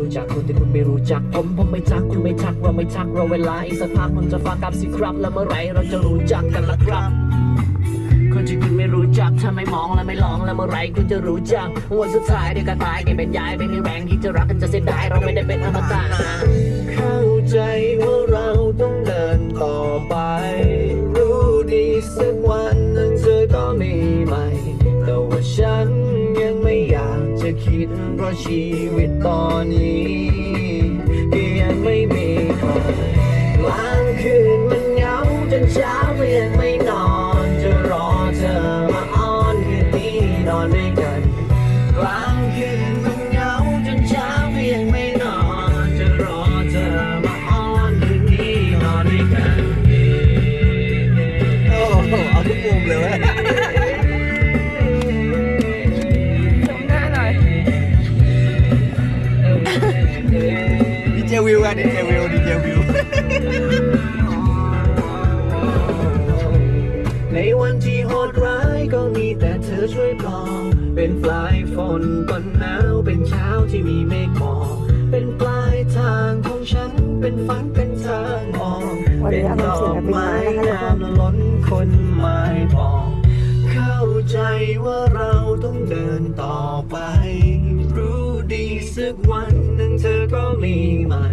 รู้จักคนที่คุณไม่รู้จัก ผมผมไม่ทักคุณไม่ทักเราไม่ทักเราเวลาอีกสักพักมันจะฟังกับสิครับ แล้วเมื่อไรเราจะรู้จักกันล่ะครับ คนที่คุณไม่รู้จักถ้าไม่มองและไม่ลองแล้วเมื่อไรคุณจะรู้จักวันสุดท้ายเดียวก็ตายกันเป็นยายไม่มีแรงที่จะรักกันจะเสียดายเราไม่ได้เป็นอมตะเข้าใจว่าเราต้องเดินต่อไป คิดเพราะชีวิตตอนนี้ยังไม่มีใครกลางคืนมันเหงาจนเช้าก็ยังไม่นอนจะรอเธอมาอ้อนคืนนี้นอนด้วยกันกลางคืน ดีเจวิวอะดีเจวิวดีเจวิวในวันที่โหดร้ายก็มีแต่เธอช่วยปลอบเป็นปลายฝนต้นหนาวเป็นเช้าที่มีเมฆหมอกเป็นปลายทางของฉันเป็นฝันเป็นทางออกวันนี้เป็นอารดมณ์อกปินไม้นะคะทุกคนงามล้นคนไม้บอกเข้าใจว่าเราต้องเดินต่อไป ไมีใหม่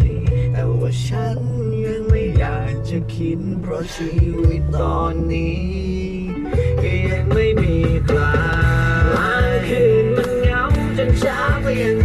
แต่ว่าฉันยังไม่อยากจะคิดเพราะชีวิตตอนนี้ก็ยังไม่มีใครกลางคืนมันเหงาจนเช้าก็ยัง